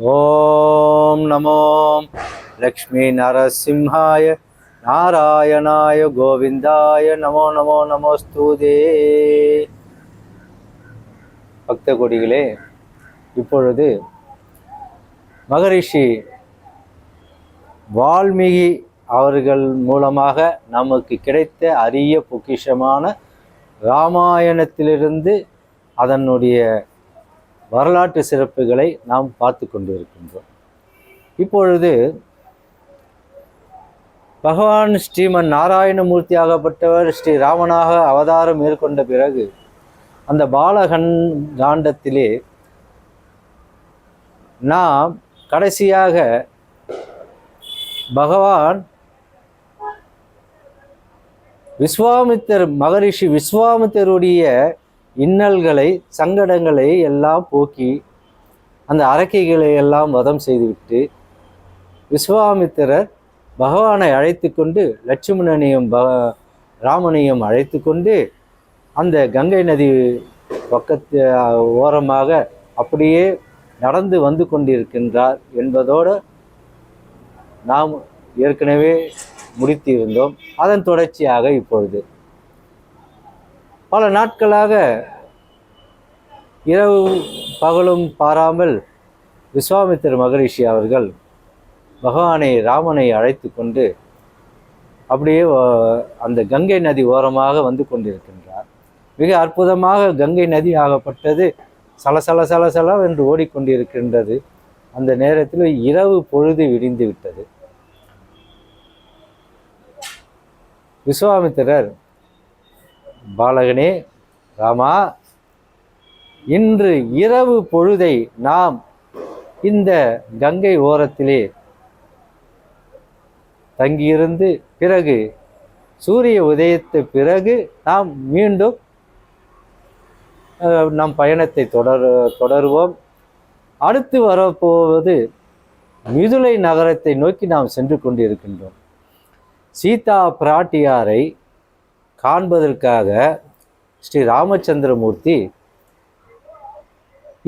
ஓம் நமோ லக்ஷ்மி நரசிம்ஹாய நாராயணாய கோவிந்தாய நமோ நமோ நமோஸ்தூதே. பக்த கொடிகளே இப்பொழுது மகரிஷி வால்மீகி அவர்கள் மூலமாக நமக்கு கிடைத்த அரிய பொக்கிஷமான ராமாயணத்திலிருந்து அதனுடைய வரலாற்று சிறப்புகளை நாம் பார்த்து கொண்டிருக்கின்றோம். இப்பொழுது பகவான் ஸ்ரீமன் நாராயணமூர்த்தி ஆகப்பட்டவர் ஸ்ரீ ராமனாக அவதாரம் மேற்கொண்ட பிறகு அந்த பாலகன் காண்டத்திலே நாம் கடைசியாக பகவான் விஸ்வாமித்தர் மகரிஷி விஸ்வாமித்தருடைய இன்னல்களை சங்கடங்களை எல்லாம் போக்கி அந்த அரக்கைகளை எல்லாம் வதம் செய்துவிட்டு விஸ்வாமித்திரர் பகவானை அழைத்து கொண்டு லட்சுமணனையும் ப ராமனையும் அழைத்து கொண்டு அந்த கங்கை நதி பக்கத்து ஓரமாக அப்படியே நடந்து வந்து கொண்டிருக்கின்றார் என்பதோடு நாம் ஏற்கனவே முடித்திருந்தோம். அதன் தொடர்ச்சியாக இப்பொழுது. பல நாட்களாக இரவு பகலும் பாராமல் விஸ்வாமித்திர மகரிஷி அவர்கள் பகவானை ராமனை அழைத்து கொண்டு அப்படியே அந்த கங்கை நதி ஓரமாக வந்து கொண்டிருக்கின்றார். மிக அற்புதமாக கங்கை நதி ஆகப்பட்டது. சலசல சலசல என்று ஓடிக்கொண்டிருக்கின்றது. அந்த நேரத்தில் இரவு பொழுது விடிந்து விட்டது. விஸ்வாமித்திரர் பாலகனே ராமா இன்று இரவு பொழுதை நாம் இந்த கங்கை ஓரத்திலே தங்கியிருந்து பிறகு சூரிய உதயத்து பிறகு நாம் மீண்டும் நம் பயணத்தை தொடர் தொடருவோம். அடுத்து வரப்போவது மிதுளை நகரத்தை நோக்கி நாம் சென்று கொண்டிருக்கின்றோம். சீதா பிராட்டியாரை காண்பதற்காக ஸ்ரீ ராமச்சந்திரமூர்த்தி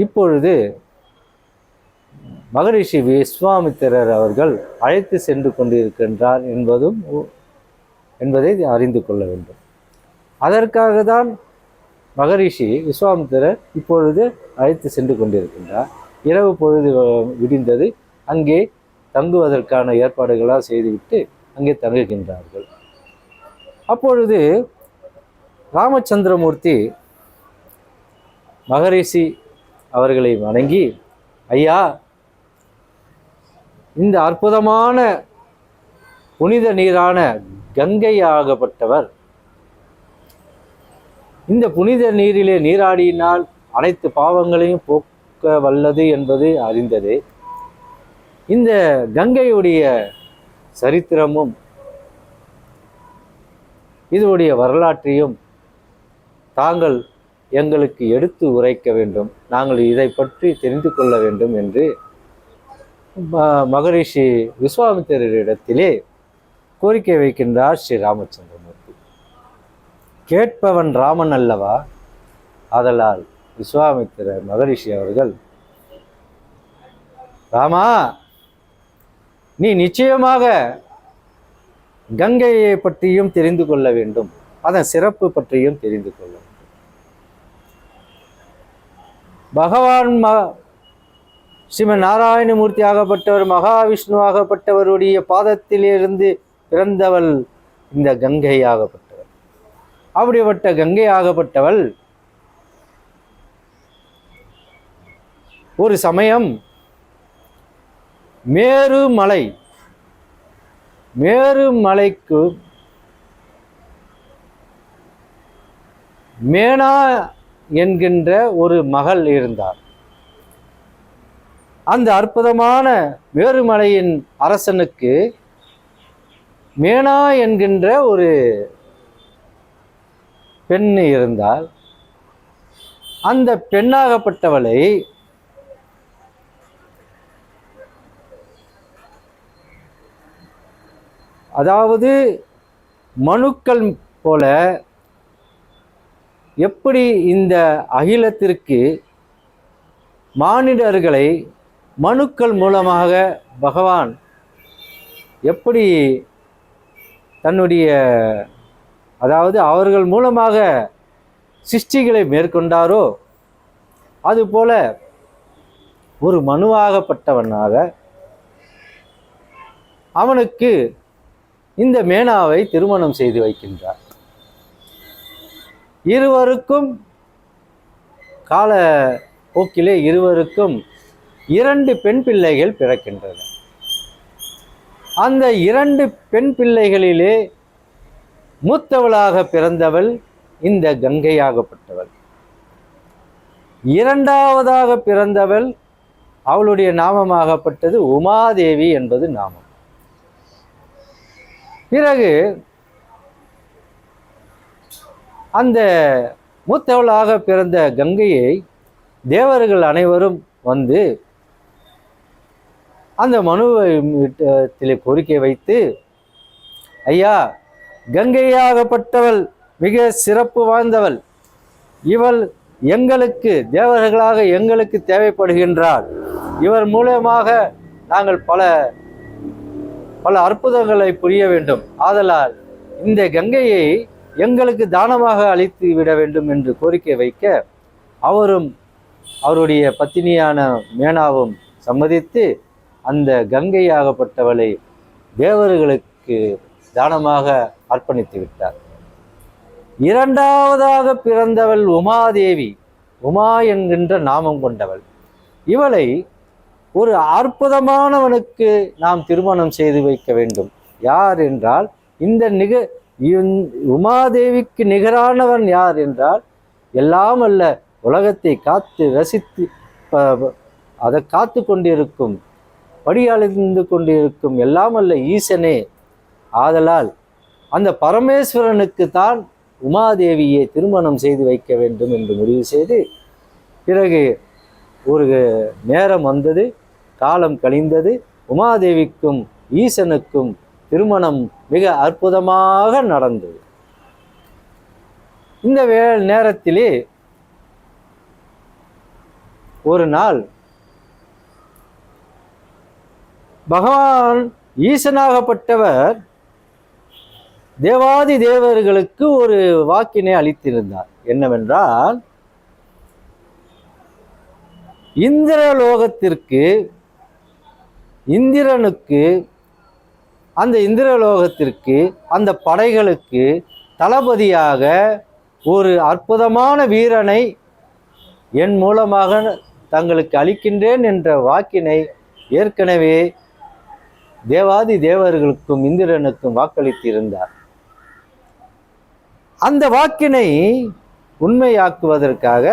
இப்பொழுது மகரிஷி விஸ்வாமித்திரர் அவர்கள் அழைத்து சென்று கொண்டிருக்கின்றார் என்பதும் என்பதை அறிந்து கொள்ள வேண்டும். அதற்காக தான் மகரிஷி விஸ்வாமித்திரர் இப்பொழுது அழைத்து சென்று கொண்டிருக்கின்றார். இரவு பொழுது விடிந்தது. அங்கே தங்குவதற்கான ஏற்பாடுகளாக செய்துவிட்டு அங்கே தங்குகின்றார்கள். அப்பொழுது ராமச்சந்திரமூர்த்தி மகரிஷி அவர்களை வணங்கி ஐயா இந்த அற்புதமான புனித நீரான கங்கை ஆகப்பட்டவர் இந்த புனித நீரிலே நீராடியினால் அனைத்து பாவங்களையும் போக்க வல்லது என்பது அறிந்தது. இந்த கங்கையுடைய சரித்திரமும் இதனுடைய வரலாற்றையும் தாங்கள் எங்களுக்கு எடுத்து உரைக்க வேண்டும். நாங்கள் இதை பற்றி தெரிந்து கொள்ள வேண்டும் என்று ம- மகரிஷி விஸ்வாமித்திரரிடத்திலே கோரிக்கை வைக்கின்றார் ஸ்ரீ ராமச்சந்திரமூர்த்தி. கேட்பவன் ராமன் அல்லவா? ஆதலால் விஸ்வாமித்திர மகரிஷி அவர்கள் ராமா நீ நிச்சயமாக கங்கையை பற்றியும் தெரிந்து கொள்ள வேண்டும். அதன் சிறப்பு பற்றியும் தெரிந்து கொள்ள வேண்டும். பகவான் ம ஸ்ரீம நாராயணமூர்த்தி ஆகப்பட்டவர் மகாவிஷ்ணு ஆகப்பட்டவருடைய பாதத்திலிருந்து பிறந்தவள் இந்த கங்கை ஆகப்பட்டவள் அப்படிப்பட்ட கங்கை ஆகப்பட்டவள் ஒரு சமயம் மேரு மலை மேரு மலைக்கு மேனா என்கின்ற ஒரு மகள் இருந்தார். அந்த அற்புதமான மேருமலையின் அரசனுக்கு மேனா என்கின்ற ஒரு பெண் இருந்தால் அந்த பெண்ணாகப்பட்டவளை அதாவது மனுக்கள் போல எப்படி இந்த அகிலத்திற்கு மானிடர்களை மனுக்கள் மூலமாக பகவான் எப்படி தன்னுடைய அதாவது அவர்கள் மூலமாக சிருஷ்டிகளை மேற்கொண்டாரோ அதுபோல ஒரு மனுவாகப்பட்டவனாக அவனுக்கு இந்த மேனாவை திருமணம் செய்து வைக்கின்றார். இருவருக்கும் கால போக்கிலே இருவருக்கும் இரண்டு பெண் பிள்ளைகள் பிறக்கின்றன. அந்த இரண்டு பெண் பிள்ளைகளிலே மூத்தவளாக பிறந்தவள் இந்த கங்கையாகப்பட்டவள். இரண்டாவதாக பிறந்தவள் அவளுடைய நாமமாகப்பட்டது உமாதேவி என்பது நாமம். பிறகு அந்த மூத்தவளாக பிறந்த கங்கையை தேவர்கள் அனைவரும் வந்து அந்த மனுவிலே கோரிக்கை வைத்து ஐயா கங்கையாகப்பட்டவள் மிக சிறப்பு வாய்ந்தவள். இவள் எங்களுக்கு தேவர்களாக எங்களுக்கு தேவைப்படுகின்றாள். இவர் மூலமாக நாங்கள் பல பல அற்புதங்களை புரிய வேண்டும். ஆதலால் இந்த கங்கையை எங்களுக்கு தானமாக அளித்து விட வேண்டும் என்று கோரிக்கை வைக்க அவரும் அவருடைய பத்தினியான மேனாவும் சம்மதித்து அந்த கங்கையாகப்பட்டவளை தேவர்களுக்கு தானமாக அர்ப்பணித்து விட்டார். இரண்டாவதாக பிறந்தவள் உமாதேவி உமா என்கின்ற நாமம் கொண்டவள். இவளை ஒரு அற்புதமானவனுக்கு நாம் திருமணம் செய்து வைக்க வேண்டும். யார் என்றால் இந்த நிக உமாதேவிக்கு நிகரானவன் யார் என்றால் எல்லாம் அல்ல உலகத்தை காத்து ரசித்து அதை காத்து கொண்டிருக்கும் படியழிந்து கொண்டிருக்கும் எல்லாம் அல்ல ஈசனே. ஆதலால் அந்த பரமேஸ்வரனுக்கு தான் உமாதேவியை திருமணம் செய்து வைக்க வேண்டும் என்று முடிவு செய்து பிறகு ஒரு நேரம் வந்தது காலம் கழிந்தது உமாதேவிக்கும் ஈசனுக்கும் திருமணம் மிக அற்புதமாக நடந்தது. இந்த வே நேரத்திலே ஒரு நாள் பகவான் ஈசனாகப்பட்டவர் தேவாதி தேவர்களுக்கு ஒரு வாக்கினை அளித்திருந்தார். என்னவென்றால் இந்திரலோகத்திற்கு இந்திரனுக்கு அந்த இந்திரலோகத்திற்கு அந்த படைகளுக்கு தளபதியாக ஒரு அற்புதமான வீரனை என் மூலமாக தங்களுக்கு அளிக்கின்றேன் என்ற வாக்கினை ஏற்கனவே தேவாதி தேவர்களுக்கும் இந்திரனுக்கும் வாக்களித்திருந்தார். அந்த வாக்கினை உண்மையாக்குவதற்காக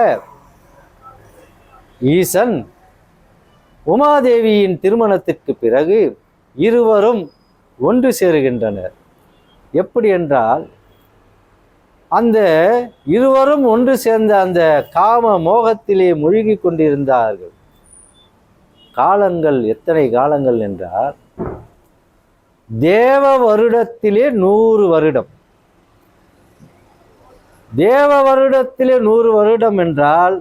ஈசன் உமாதேவியின் திருமணத்திற்கு பிறகு இருவரும் ஒன்று சேருகின்றனர். எப்படி என்றால் அந்த இருவரும் ஒன்று சேர்ந்த அந்த காம மோகத்திலே மூழ்கி கொண்டிருந்தார்கள். காலங்கள் எத்தனை காலங்கள் என்றால் தேவ வருடத்திலே நூறு வருடம். தேவ வருடத்திலே நூறு வருடம் என்றால்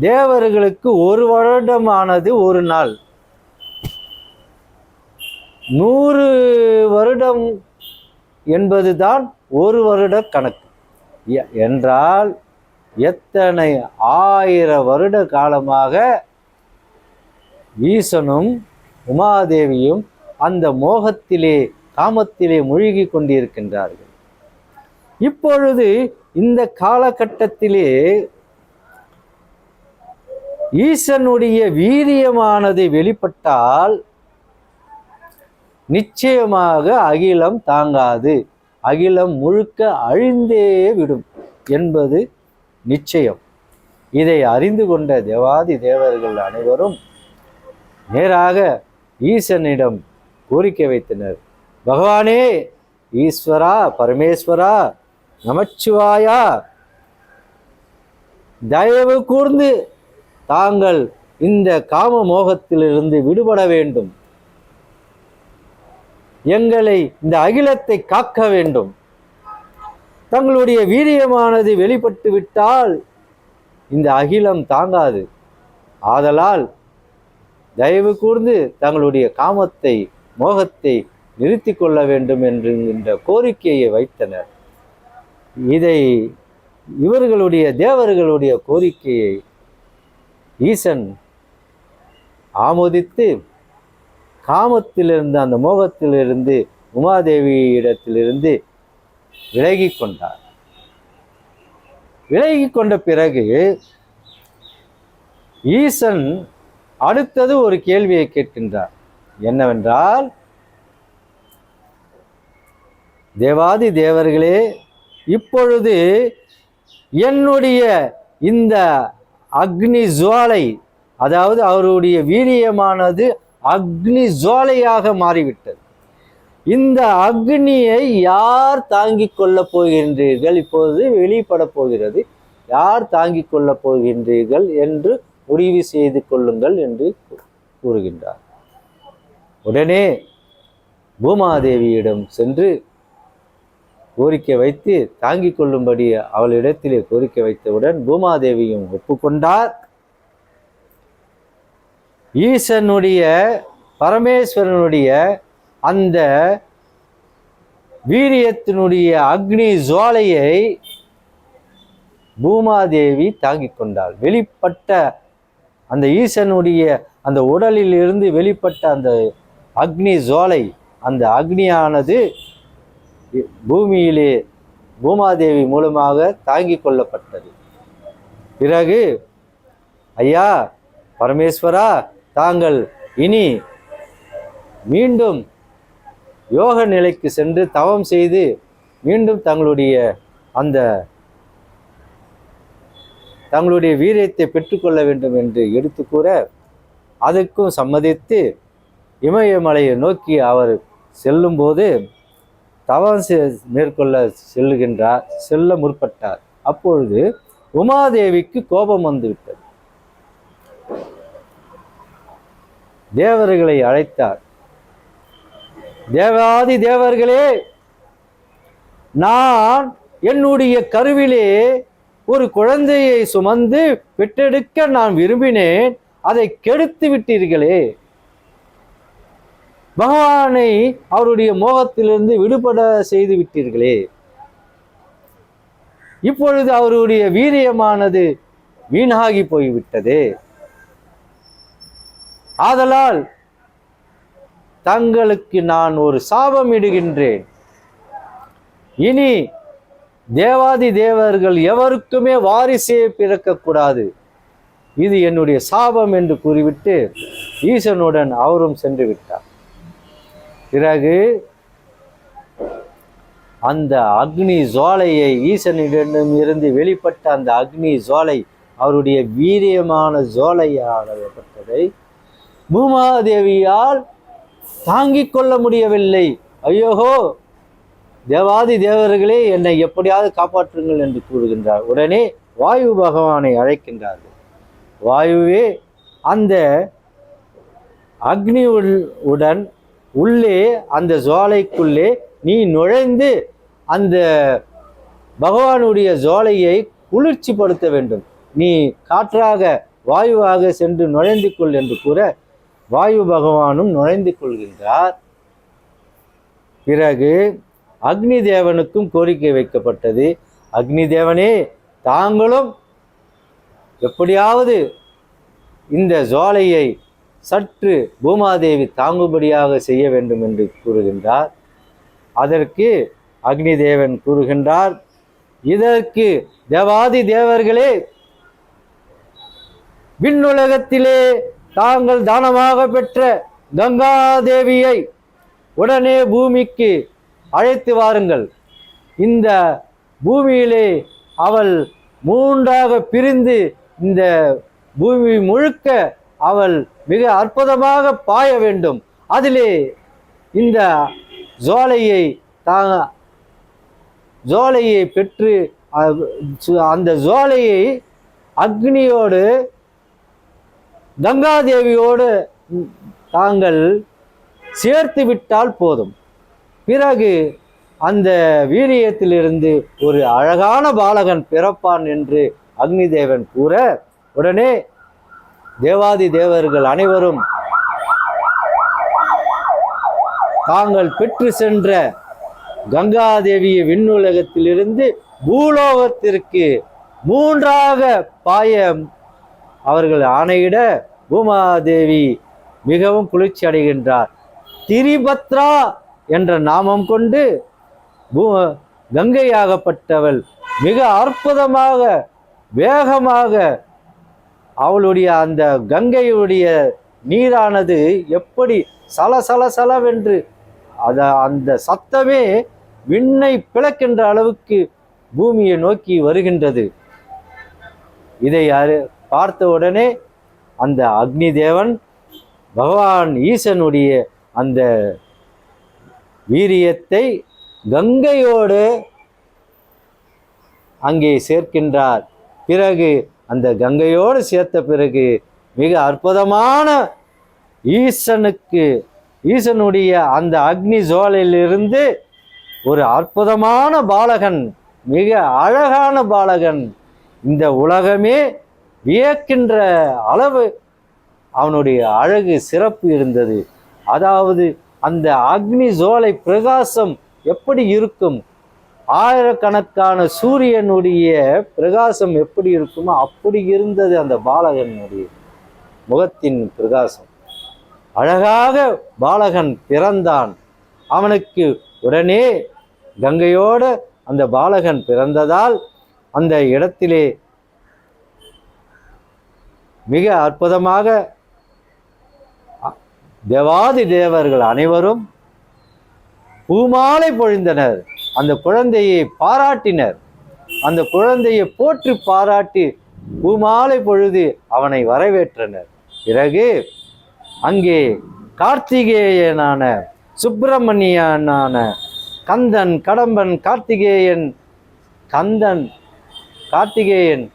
தேவர்களுக்கு ஒரு வருடமானது ஒரு நாள். நூறு வருடம் என்பதுதான் ஒரு வருட கணக்கு. எ- என்றால் எத்தனை ஆயிர வருட காலமாக ஈசனும் உமாதேவியும் அந்த மோகத்திலே காமத்திலே மூழ்கி கொண்டிருக்கின்றார்கள். இப்பொழுது இந்த காலகட்டத்திலே ஈசனுடைய வீரியமானது வெளிப்பட்டால் நிச்சயமாக அகிலம் தாங்காது. அகிலம் முழுக்க அழிந்தே விடும் என்பது நிச்சயம். இதை அறிந்து கொண்ட தேவாதி தேவர்கள் அனைவரும் நேராக ஈசனிடம் கோரிக்கை வைத்தனர். பகவானே ஈஸ்வரா பரமேஸ்வரா நமச்சிவாயா தயவு கூர்ந்து தாங்கள் இந்த காம மோகத்திலிருந்து விடுபட வேண்டும். எங்களை இந்த அகிலத்தை காக்க வேண்டும். தங்களுடைய வீரியமானது வெளிப்பட்டு விட்டால் இந்த அகிலம் தாங்காது. ஆதலால் தயவு கூர்ந்து தங்களுடைய காமத்தை மோகத்தை நிறுத்தி கொள்ள வேண்டும் என்கின்ற கோரிக்கையை வைத்தனர். இதை இவர்களுடைய தேவர்களுடைய கோரிக்கையை ஈசன் ஆமோதித்து காமத்திலிருந்து அந்த மோகத்திலிருந்து உமாதேவியிடத்திலிருந்து விலகி கொண்டார் விலகி கொண்ட பிறகு ஈசன் அடுத்தது ஒரு கேள்வியை கேட்கின்றார். என்னவென்றால் தேவாதி தேவர்களே இப்பொழுது என்னுடைய இந்த அக்னி ஜுவாலை அதாவது அவருடைய வீரியமானது அக்னி ஜுவாலையாக மாறிவிட்டது. இந்த அக்னியை யார் தாங்கிக் கொள்ளப் போகின்றீர்கள்? இப்போது வெளிப்பட போகிறது. யார் தாங்கிக் கொள்ளப் போகின்றீர்கள் என்று முடிவு செய்து கொள்ளுங்கள் என்று கூறுகின்றார். உடனே பூமாதேவியிடம் சென்று கோரிக்கை வைத்து தாங்கிக் கொள்ளும்படி அவளிடத்திலே கோரிக்கை வைத்தவுடன் பூமாதேவியும் ஒப்புக்கொண்டார். ஈசனுடைய பரமேஸ்வரனுடைய அந்த வீரியத்தினுடைய அக்னி ஜுவாலையை பூமாதேவி தாங்கிக் கொண்டாள். வெளிப்பட்ட அந்த ஈசனுடைய அந்த உடலில் இருந்து வெளிப்பட்ட அந்த அக்னி ஜுவாலை அந்த அக்னியானது பூமியிலே பூமாதேவி மூலமாக தாங்கி கொள்ளப்பட்டது. பிறகு ஐயா பரமேஸ்வரா தாங்கள் இனி மீண்டும் யோக நிலைக்கு சென்று தவம் செய்து மீண்டும் தங்களுடைய அந்த தங்களுடைய வீரியத்தை பெற்றுக்கொள்ள வேண்டும் என்று எடுத்து கூற அதற்கும் சம்மதித்து இமயமலையை நோக்கி அவர் செல்லும்போது தவம் செ- மேற்கொள்ள செல்லுகின்றார் செல்ல முற்பட்டார். அப்பொழுது உமாதேவிக்கு கோபம் வந்துவிட்டது. தேவர்களை அழைத்தார். தேவாதி தேவர்களே நான் என்னுடைய கருவிலே ஒரு குழந்தையை சுமந்து பெற்றெடுக்க நான் விரும்பினேன். அதை கெடுத்து விட்டீர்களே. பகவானை அவருடைய மோகத்திலிருந்து விடுபட செய்து விட்டீர்களே. இப்பொழுது அவருடைய வீரியமானது வீணாகி போய்விட்டது. ஆதலால் தங்களுக்கு நான் ஒரு சாபம் இடுகின்றேன் இனி தேவாதி தேவர்கள் எவருக்குமே வாரிசே பிறக்கக்கூடாது. இது என்னுடைய சாபம் என்று கூறிவிட்டு ஈசனுடன் அவரும் சென்று விட்டார். பிறகு அந்த அக்னி ஜோலையை ஈசனிடம் இருந்து வெளிப்பட்ட அந்த அக்னி ஜோலை அவருடைய வீரியமான ஜுவாலையானப்பட்டதை பூமாதேவியால் தாங்கிக் கொள்ள முடியவில்லை. ஐயோகோ தேவாதி தேவர்களே என்னை எப்படியாவது காப்பாற்றுங்கள் என்று கூறுகின்றார். உடனே வாயு பகவானை அழைக்கின்றார்கள். வாயுவே அந்த அக்னி உள்- உடன் உள்ளே அந்த ஜுவாலைக்குள்ளே நீ நுழைந்து அந்த பகவானுடைய ஜுவாலையை குளிர்ச்சிப்படுத்த வேண்டும். நீ காற்றாக வாயுவாக சென்று நுழைந்து கொள் என்று கூற வாயு பகவானும் நுழைந்து கொள்கின்றார். பிறகு அக்னி தேவனுக்கும் கோரிக்கை வைக்கப்பட்டது. அக்னி தேவனே தாங்களும் எப்படியாவது இந்த ஜோலையை சற்று பூமாதேவி தாங்கும்படியாக செய்ய வேண்டும் என்று கூறுகின்றார். அதற்கு அக்னி தேவன் கூறுகின்றார் இதற்கு தேவாதி தேவர்களே விண்ணுலகத்திலே தாங்கள் தானமாக பெற்ற கங்காதேவியை உடனே பூமிக்கு அழைத்து வாருங்கள். இந்த பூமியிலே அவள் மூன்றாக பிரிந்து இந்த பூமி முழுக்க அவள் மிக அற்புதமாக பாய வேண்டும். அதிலே இந்த ஜோலையை தாங்க ஜோலையை பெற்று அந்த ஜோலையை அக்னியோடு கங்காதேவியோடு தாங்கள் சேர்த்து விட்டால் போதும். பிறகு அந்த வீரியத்திலிருந்து ஒரு அழகான பாலகன் பிறப்பான் என்று அக்னிதேவன் கூற உடனே தேவாதி தேவர்கள் அனைவரும் தாங்கள் பெற்று சென்ற கங்காதேவியை விண்ணுலகத்திலிருந்து பூலோகத்திற்கு மூன்றாக பாய அவர்கள் ஆணையிட பூமாதேவி மிகவும் குளிர்ச்சி அடைகின்றார். திரிபத்ரா என்ற நாமம் கொண்டு பூ கங்கையாகப்பட்டவள் மிக அற்புதமாக வேகமாக அவளுடைய அந்த கங்கையுடைய நீரானது எப்படி சல சல சலவென்று அத அந்த சத்தமே விண்ணை பிளக்கின்ற அளவுக்கு பூமியை நோக்கி வருகின்றது. இதை அறி பார்த்த உடனே அந்த அக்னி தேவன் பகவான் ஈசனுடைய அந்த வீரியத்தை கங்கையோடு அங்கே சேர்க்கின்றார். பிறகு அந்த கங்கையோடு சேர்த்த பிறகு மிக அற்புதமான ஈசனுக்கு ஈசனுடைய அந்த அக்னி சோலையிலிருந்து ஒரு அற்புதமான பாலகன் மிக அழகான பாலகன் இந்த உலகமே வியக்கின்ற அளவு அவனுடைய அழகு சிறப்பு இருந்தது. அதாவது அந்த அக்னி ஜோலை பிரகாசம் எப்படி இருக்கும்? ஆயிரக்கணக்கான சூரியனுடைய பிரகாசம் எப்படி இருக்குமோ அப்படி இருந்தது அந்த பாலகனுடைய முகத்தின் பிரகாசம். அழகாக பாலகன் பிறந்தான். அவனுக்கு உடனே கங்கையோடு அந்த பாலகன் பிறந்ததால் அந்த இடத்திலே மிக அற்புதமாக அ- தேவாதி தேவர்கள் அனைவரும் பூமாலை பொழிந்தனர். அந்த குழந்தையை பாராட்டினர். அந்த குழந்தையை போற்றி பாராட்டி பூமாலை பொழுது அவனை வரவேற்றனர். பிறகு அங்கே கார்த்திகேயனான சுப்பிரமணியனான கந்தன் கடம்பன் கார்த்திகேயன் கந்தன் கார்த்திகேயன்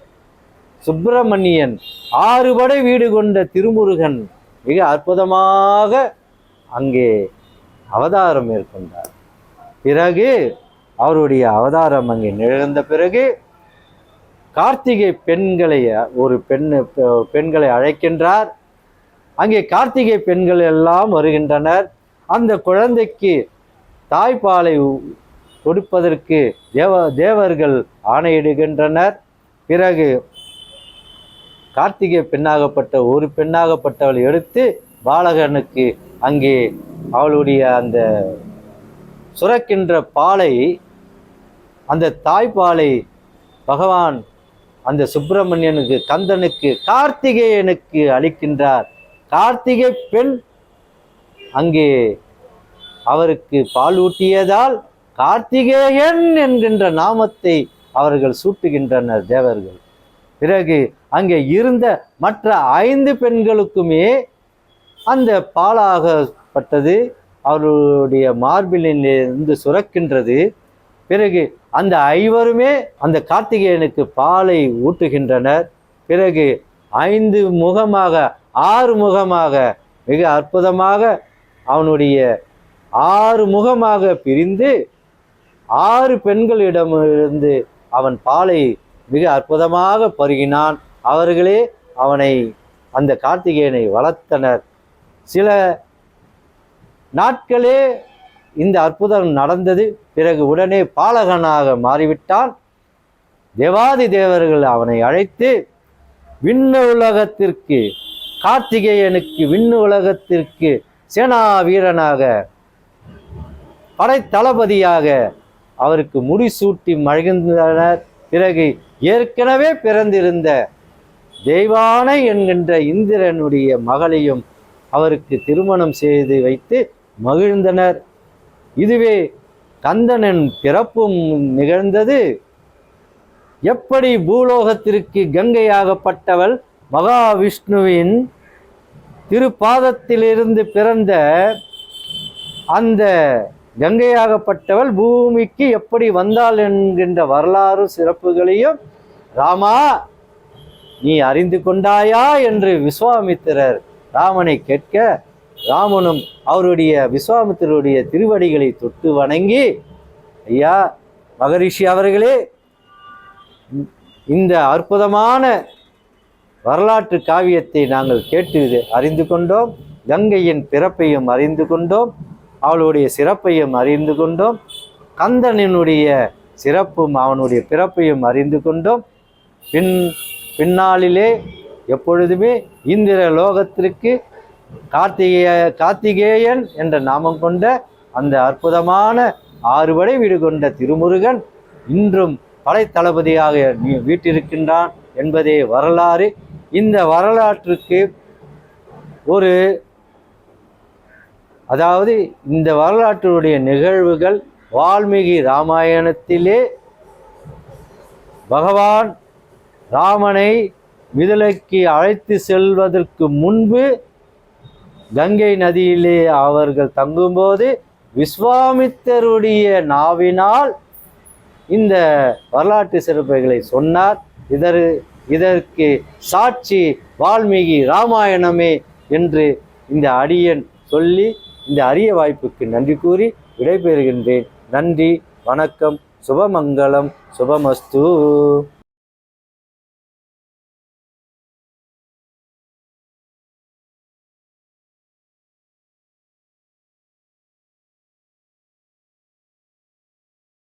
சுப்பிரமணியன் ஆறுபடை வீடு கொண்ட திருமுருகன் மிக அற்புதமாக அங்கே அவதாரம் மேற்கொண்டார். பிறகு அவருடைய அவதாரம் அங்கே நிகழ்ந்த பிறகு கார்த்திகை பெண்களை ஒரு பெண் பெண்களை அழைக்கின்றார். அங்கே கார்த்திகை பெண்கள் எல்லாம் வருகின்றனர். அந்த குழந்தைக்கு தாய்ப்பாலை கொடுப்பதற்கு தேவ தேவர்கள் ஆணையிடுகின்றனர். பிறகு கார்த்திகை பெண்ணாகப்பட்ட ஒரு பெண்ணாகப்பட்டவள் எடுத்து பாலகனுக்கு அங்கே அவளுடைய அந்த சுரக்கின்ற பாலை அந்த தாய்ப்பாலை பகவான் அந்த சுப்பிரமணியனுக்கு கந்தனுக்கு கார்த்திகேயனுக்கு அளிக்கின்றார். கார்த்திகை பெண் அங்கே அவருக்கு பாலூட்டியதால் கார்த்திகேயன் என்கின்ற நாமத்தை அவர்கள் சூட்டுகின்றனர் தேவர்கள். பிறகு அங்கே இருந்த மற்ற ஐந்து பெண்களுக்குமே அந்த பாலாகப்பட்டது. அவருடைய மார்பிலிருந்து சுரக்கின்றது. பிறகு அந்த ஐவருமே அந்த கார்த்திகேயனுக்கு பாலை ஊட்டுகின்றனர். பிறகு ஐந்து முகமாக ஆறு முகமாக மிக அற்புதமாக அவனுடைய ஆறு முகமாக பிரிந்து ஆறு பெண்களிடமிருந்து அவன் பாலை மிக அற்புதமாக பருகினான். அவர்களே அவனை அந்த கார்த்திகேயனை வளர்த்தனர். சில நாட்களே இந்த அற்புதம் நடந்தது. பிறகு உடனே பாலகனாக மாறிவிட்டான். தேவாதி தேவர்கள் அவனை அழைத்து விண்ண உலகத்திற்கு கார்த்திகேயனுக்கு விண்ணு உலகத்திற்கு சேனா வீரனாக படைத்தளபதியாக அவருக்கு முடிசூட்டி மகிழ்ந்தனர். பிறகு ஏற்கனவே பிறந்திருந்த தெய்வானை என்கின்ற இந்திரனுடைய மகளையும் அவருக்கு திருமணம் செய்து வைத்து மகிழ்ந்தனர். இதுவே கந்தனின் பிறப்பும் நிகழ்ந்தது. எப்படி பூலோகத்திற்கு கங்கையாகப்பட்டவள் மகாவிஷ்ணுவின் திருப்பாதத்திலிருந்து பிறந்த அந்த கங்கையாகப்பட்டவள் பூமிக்கு எப்படி வந்தாள் என்கின்ற வரலாறு சிறப்புகளையும் ராமா நீ அறிந்து கொண்டாயா என்று விஸ்வாமித்திரர் ராமனை கேட்க ராமனும் அவருடைய விஸ்வாமித்திரருடைய திருவடிகளை தொட்டு வணங்கி ஐயா மகரிஷி அவர்களே இந்த அற்புதமான வரலாற்று காவியத்தை நாங்கள் கேட்டு அறிந்து கொண்டோம் கங்கையின் பிறப்பையும் அறிந்து கொண்டோம் அவளுடைய சிறப்பையும் அறிந்து கொண்டோம் கந்தனினுடைய சிறப்பும் அவனுடைய பிறப்பையும் அறிந்து கொண்டோம். பின் பின்னாளிலே எப்பொழுதுமே இந்திர லோகத்திற்கு கார்த்திகேய கார்த்திகேயன் என்ற நாமம் கொண்ட அந்த அற்புதமான ஆறுபடை வீடு கொண்ட திருமுருகன் இன்றும் படைத்தளபதியாக நீ- என்பதே வரலாறு. இந்த வரலாற்றுக்கு ஒரு அதாவது இந்த வரலாற்றுடைய நிகழ்வுகள் வால்மீகி ராமாயணத்திலே பகவான் ராமனை விதலைக்கு அழைத்து செல்வதற்கு முன்பு கங்கை நதியிலே அவர்கள் தங்கும்போது விஸ்வாமித்தருடைய நாவினால் இந்த வரலாற்று சிறப்புகளை சொன்னார். இதர் இதற்கு சாட்சி வால்மீகி ராமாயணமே என்று இந்த அடியன் சொல்லி இந்த அரிய வாய்ப்புக்கு நன்றி கூறி விடைபெறுகின்றேன். நன்றி வணக்கம் சுபமங்கலம் சுபமஸ்து.